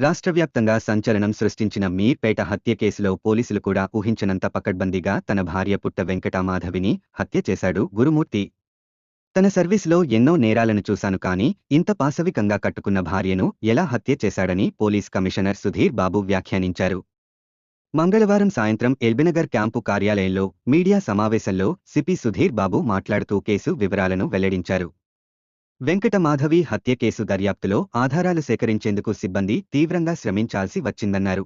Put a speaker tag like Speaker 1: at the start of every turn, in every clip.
Speaker 1: రాష్ట్రవ్యాప్తంగా సంచలనం సృష్టించిన మీర్పేట హత్య కేసులో పోలీసులు కూడా ఊహించనంత పకడ్బందీగా తన భార్య పుట్ట వెంకటమాధవిని హత్య చేశాడు గురుమూర్తి. తన సర్వీసులో ఎన్నో నేరాలను చూశాను కానీ ఇంత పాశవికంగా కట్టుకున్న భార్యను ఎలా హత్య చేశాడని పోలీస్ కమిషనర్ సుధీర్ బాబు వ్యాఖ్యానించారు. మంగళవారం సాయంత్రం ఎల్బినగర్ క్యాంపు కార్యాలయంలో మీడియా సమావేశంలో సిపి సుధీర్ బాబు మాట్లాడుతూ కేసు వివరాలను వెల్లడించారు. వెంకటమాధవి హత్య కేసు దర్యాప్తులో ఆధారాలు సేకరించేందుకు సిబ్బంది తీవ్రంగా శ్రమించాల్సి వచ్చిందన్నారు.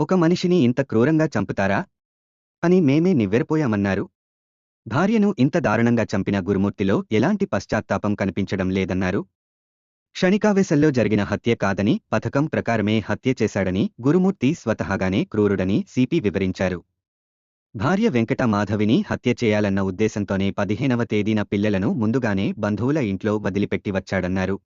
Speaker 1: ఒక మనిషిని ఇంత క్రూరంగా చంపుతారా? అని మేమే నివ్వెరపోయామన్నారు. భార్యను ఇంత దారుణంగా చంపిన గురుమూర్తిలో ఎలాంటి పశ్చాత్తాపం కనిపించడం లేదన్నారు. క్షణికావేశంలో జరిగిన హత్య కాదని పథకం ప్రకారమే హత్య చేశాడని గురుమూర్తి స్వతహాగానే క్రూరుడని సిపి వివరించారు. భార్య వెంకట మాధవిని హత్య చేయాలన్న ఉద్దేశంతోనే పదిహేనవ తేదీన పిల్లలను ముందుగానే బంధువుల ఇంట్లో వదిలిపెట్టి వచ్చాడన్నారు.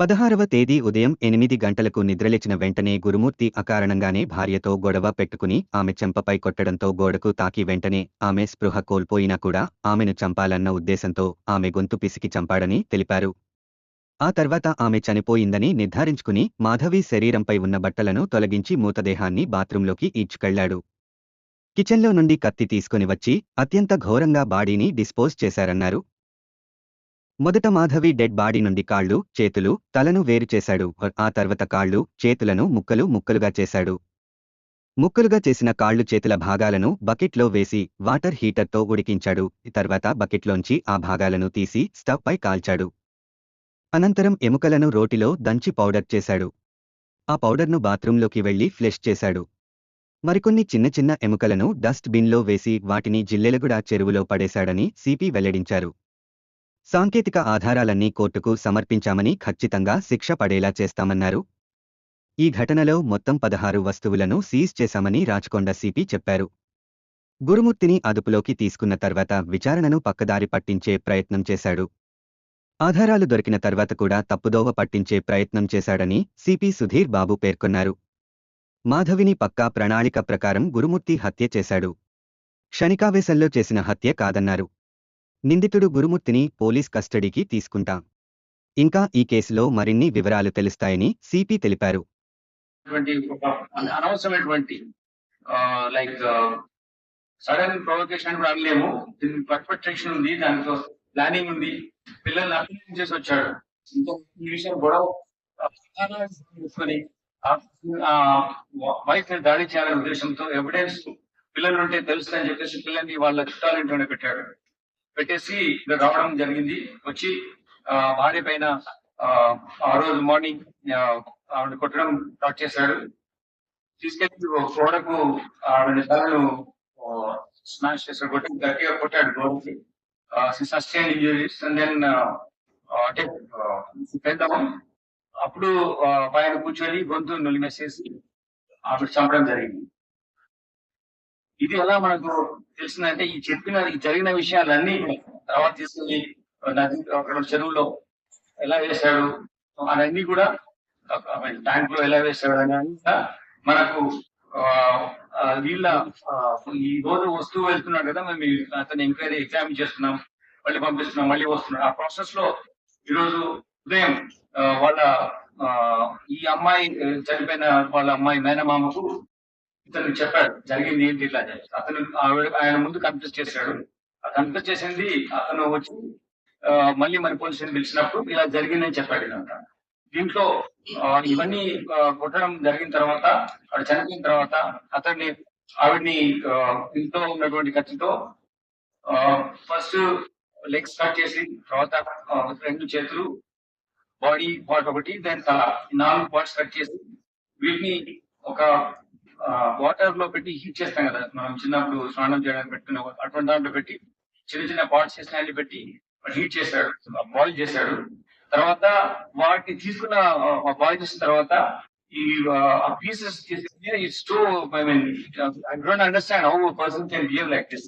Speaker 1: పదహారవ తేదీ ఉదయం ఎనిమిది గంటలకు నిద్రలేచిన వెంటనే గురుమూర్తి అకారణంగానే భార్యతో గొడవ పెట్టుకుని ఆమె చెంపపై కొట్టడంతో గోడకు తాకి వెంటనే ఆమె స్పృహ కోల్పోయినా కూడా ఆమెను చంపాలన్న ఉద్దేశంతో ఆమె గొంతు పిసికి చంపాడని తెలిపారు. ఆ తర్వాత ఆమె చనిపోయిందని నిర్ధారించుకుని మాధవి శరీరంపై ఉన్న బట్టలను తొలగించి మూతదేహాన్ని బాత్రూంలోకి ఈడ్చుకెళ్ళాడు. కిచెన్లో నుండి కత్తి తీసుకుని వచ్చి అత్యంత ఘోరంగా బాడీని డిస్పోజ్ చేశారన్నారు. మొదట మాధవి డెడ్ బాడీ నుండి కాళ్ళు చేతులు తలను వేరు చేశాడు. ఆ తర్వాత కాళ్ళు చేతులను ముక్కలు ముక్కలుగా చేశాడు. ముక్కలుగా చేసిన కాళ్ళు చేతుల భాగాలను బకెట్లో వేసి వాటర్ హీటర్తో ఉడికించాడు. తర్వాత బకెట్లోంచి ఆ భాగాలను తీసి స్టవ్ పై కాల్చాడు. అనంతరం ఎముకలను రోటిలో దంచి పౌడర్ చేశాడు. ఆ పౌడర్ను బాత్రూంలోకి వెళ్ళి ఫ్లెష్ చేశాడు. మరికొన్ని చిన్న చిన్న ఎముకలను డస్ట్ బిన్లో వేసి వాటిని జిల్లెలగూడ చెరువులో పడేశాడని సిపి వెల్లడించారు. సాంకేతిక ఆధారాలన్నీ కోర్టుకు సమర్పించామని ఖచ్చితంగా శిక్ష పడేలా చేస్తామన్నారు. ఈ ఘటనలో మొత్తం పదహారు వస్తువులను సీజ్ చేశామని రాచకొండ సిపి చెప్పారు. గురుమూర్తిని అదుపులోకి తీసుకున్న తర్వాత విచారణను పక్కదారి పట్టించే ప్రయత్నం చేశాడు. ఆధారాలు దొరికిన తర్వాత కూడా తప్పుదోవ పట్టించే ప్రయత్నం చేశాడని సిపి సుధీర్ బాబు పేర్కొన్నారు. మాధవిని పక్కా ప్రణాళిక ప్రకారం గురుమూర్తి హత్య చేశాడు. క్షణికావేశంలో చేసిన హత్య కాదన్నారు. నిందితుడు గురుమూర్తిని పోలీస్ కస్టడీకి తీసుకుంటాం. ఇంకా ఈ కేసులో మరిన్ని వివరాలు తెలుస్తాయని సిపి తెలిపారు.
Speaker 2: అనవసరమైనటువంటి లైక్ సడన్ ప్రొవకేషన్ కూడా అనలేము. దీనికి పర్ఫెక్షన్ ఉంది దానితో ప్లానింగ్ ఉంది. పిల్లల్ని అప్లై చేసి వచ్చాడు ఇంకా ఈ విషయం గొడవ. వైఫ్ని దాడి చేయాలనే ఉద్దేశంతో ఎవిడెన్స్ పిల్లలు ఉంటే తెలుస్తుందని చెప్పేసి పిల్లల్ని వాళ్ళ చుట్టాల పెట్టాడు. పెట్టేసి ఇక్కడ రావడం జరిగింది. వచ్చి ఆ, భార్య పైన ఆ, రోజు మార్నింగ్ ఆవిడ కొట్టడం స్టార్ట్ చేశాడు. తీసుకెళ్ళి గోడకు ఆవిడ తలను స్మాష్ చేశాడు. కొట్టి గట్టిగా కొట్టాడు గోడకి. సస్టైన్ ఇంజురీస్ అండ్ దెన్ అంటే పెద్దాము అప్పుడు పైన కూర్చొని గొంతు నులిమేసేసి అప్పుడు చంపడం జరిగింది. ఇది ఎలా మనకు తెలిసిందంటే ఈ చెప్పిన జరిగిన విషయాలన్నీ తర్వాత తీసుకుని నది అక్కడ చెరువులో ఎలా వేశాడు అవన్నీ కూడా ట్యాంక్లో ఎలా వేశాడు అని మనకు వీళ్ళ ఈ రోజు వస్తూ వెళ్తున్నాడు కదా మేము అతను ఎంక్వైరీ ఎగ్జామిన్ చేస్తున్నాం మళ్ళీ పంపిస్తున్నాం మళ్ళీ వస్తున్నాడు. ఆ ప్రాసెస్లో ఈరోజు ఉదయం వాళ్ళ ఈ అమ్మాయి చనిపోయిన వాళ్ళ అమ్మాయి మేనమామకు ఇతను చెప్పాడు జరిగింది ఏంటి ఇట్లా అతను ఆవిడ ఆయన ముందు కన్ఫ్యూజ్ చేశాడు. ఆ కన్ఫ్యూజ్ చేసింది అతను వచ్చి మళ్ళీ మరి పోలీసులు పిలిచినప్పుడు ఇలా జరిగిందని చెప్పాడు ఇదంతా. దీంట్లో ఇవన్నీ కొట్టడం జరిగిన తర్వాత ఆవిడ చనిపోయిన తర్వాత అతన్ని ఆవిడ్ని ఇంట్లో ఉన్నటువంటి కత్తితో ఫస్ట్ లెగ్స్ కట్ చేసి తర్వాత రెండు చేతులు బాడీ పార్ట్ ఒకటి దాని నాలుగు పార్ట్స్ కట్ చేసి వీటిని ఒక వాటర్లో పెట్టి హీట్ చేస్తాం కదా. మనం చిన్నప్పుడు స్నానం చేయడానికి పెట్టుకున్న అటువంటి దాంట్లో పెట్టి చిన్న చిన్న పార్ట్స్ చేసిన పెట్టి హీట్ చేశాడు బాయిల్ చేశాడు. తర్వాత వాటిని తీసుకున్న బాయిల్ చేసిన తర్వాత ఈ pieces it's too I mean I don't understand how person can behave like this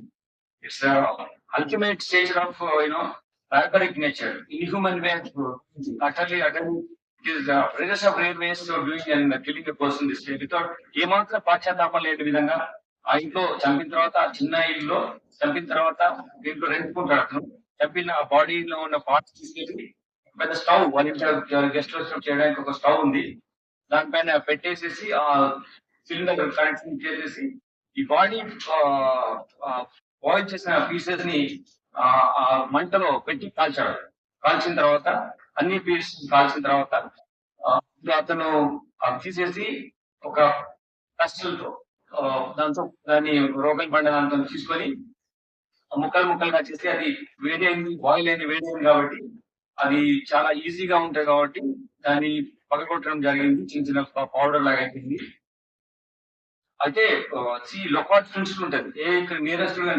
Speaker 2: it's ultimate stage of you know barbaric nature, inhuman way, utterly, utterly, it is uh, rarest of rare ways of doing and killing a person this way. Without ఏమాత్రం పశ్చాత్తాపం లేని విధంగా ఆ ఇంట్లో చంపిన తర్వాత ఆ చిన్న ఇల్లు చంపిన తర్వాత దీంట్లో రెండుకుంటాడు అతను చంపిన ఆ బాడీలో ఉన్న పార్ట్స్ తీసుకెళ్ళి పెద్ద స్టవ్ వాళ్ళ ఇంట్లో గెస్ట్ హౌస్ చేయడానికి ఒక స్టవ్ ఉంది. దానిపైన పెట్టేసేసి ఆ సిలిండర్ కనెక్షన్ చేసేసి ఈ బాడీ బాయిల్ చేసిన పీసెస్ని ఆ మంటలో పెట్టి కాల్చాడు కాల్చిన తర్వాత అన్ని పీస్ కాల్చిన తర్వాత అతను తీసేసి ఒక కష్టంతో దాంతో దాన్ని రోగల్ బండ దాంతో తీసుకొని ముక్కలు ముక్కలుగా చేసి అది వేడి అయింది బాయిల్ అయింది వేడి అయింది కాబట్టి అది చాలా ఈజీగా ఉంటాయి కాబట్టి దాన్ని పగలగొట్టడం జరిగింది. చిన్న చిన్న పౌడర్ లాగా అయిపోయింది. అయితే సి లొకాట్ ప్రిన్సిపల్ ఉంటుంది. ఏ ఇక్కడ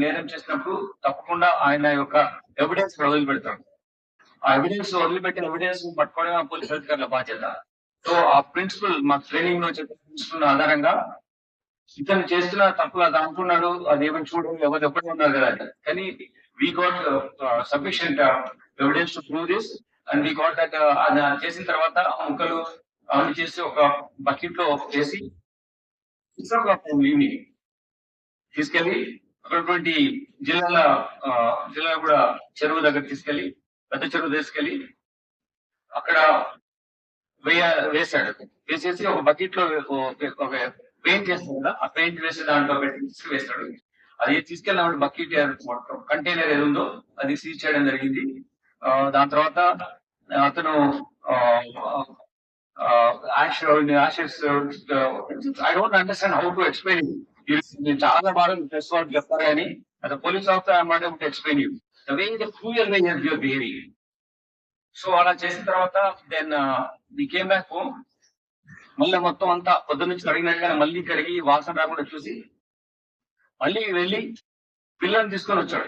Speaker 2: నేరం చేసినప్పుడు తప్పకుండా ఆయన యొక్క ఎవిడెన్స్ వదిలిపెడతాడు. ఆ ఎవిడెన్స్ వదిలిపెట్టిన ఎవిడెన్స్ పట్టుకోవడం పోలీస్ అధికారుల బాధ్యత. సో ఆ ప్రిన్సిపల్ మా ట్రైనింగ్లో చెప్పిన ప్రిన్సిపల్ ఆధారంగా ఇతను చేస్తున్న తప్పుగా అది అనుకున్నాడు అది ఏమని చూడు ఎవరు ఎప్పుడు ఉన్నారు కదా కానీ we got sufficient evidence to prove this and we got that అది చేసిన తర్వాత ఆ ముక్కలు అవన్నీ చేసి ఒక బకెట్లో చేసి ఈవినింగ్ తీసుకెళ్ళి అక్కడటువంటి జిల్లాల ఆ, జిల్లా కూడా చెరువు దగ్గర తీసుకెళ్ళి పెద్ద చెరువు తీసుకెళ్ళి అక్కడ వేయ వేసాడు వేసేసి ఒక బకెట్లో ఒక- పెయింట్ చేస్తాడు కదా ఆ పెయింట్ వేసి దాంట్లో పెట్టి తీసుకు వేస్తాడు. అది తీసుకెళ్ళినప్పుడు బకెట్ కంటైనర్ ఏది ఉందో అది సీజ్ చేయడం జరిగింది. ఆ, దాని తర్వాత అతను I don't understand how to explain నేను చాలా బాగా ప్రెస్ వాట్ చెప్తారు కానీ అది police officer I not to explain you the way the cruel way your behaving so అలా చేసిన తర్వాత then the came back home మళ్ళీ మొత్తం అంతా పొద్దు నుంచి కడిగినట్టుగా మళ్ళీ కడిగి వాసన రాకుండా చూసి మళ్ళీ వెళ్ళి పిల్లల్ని తీసుకొని వచ్చాడు.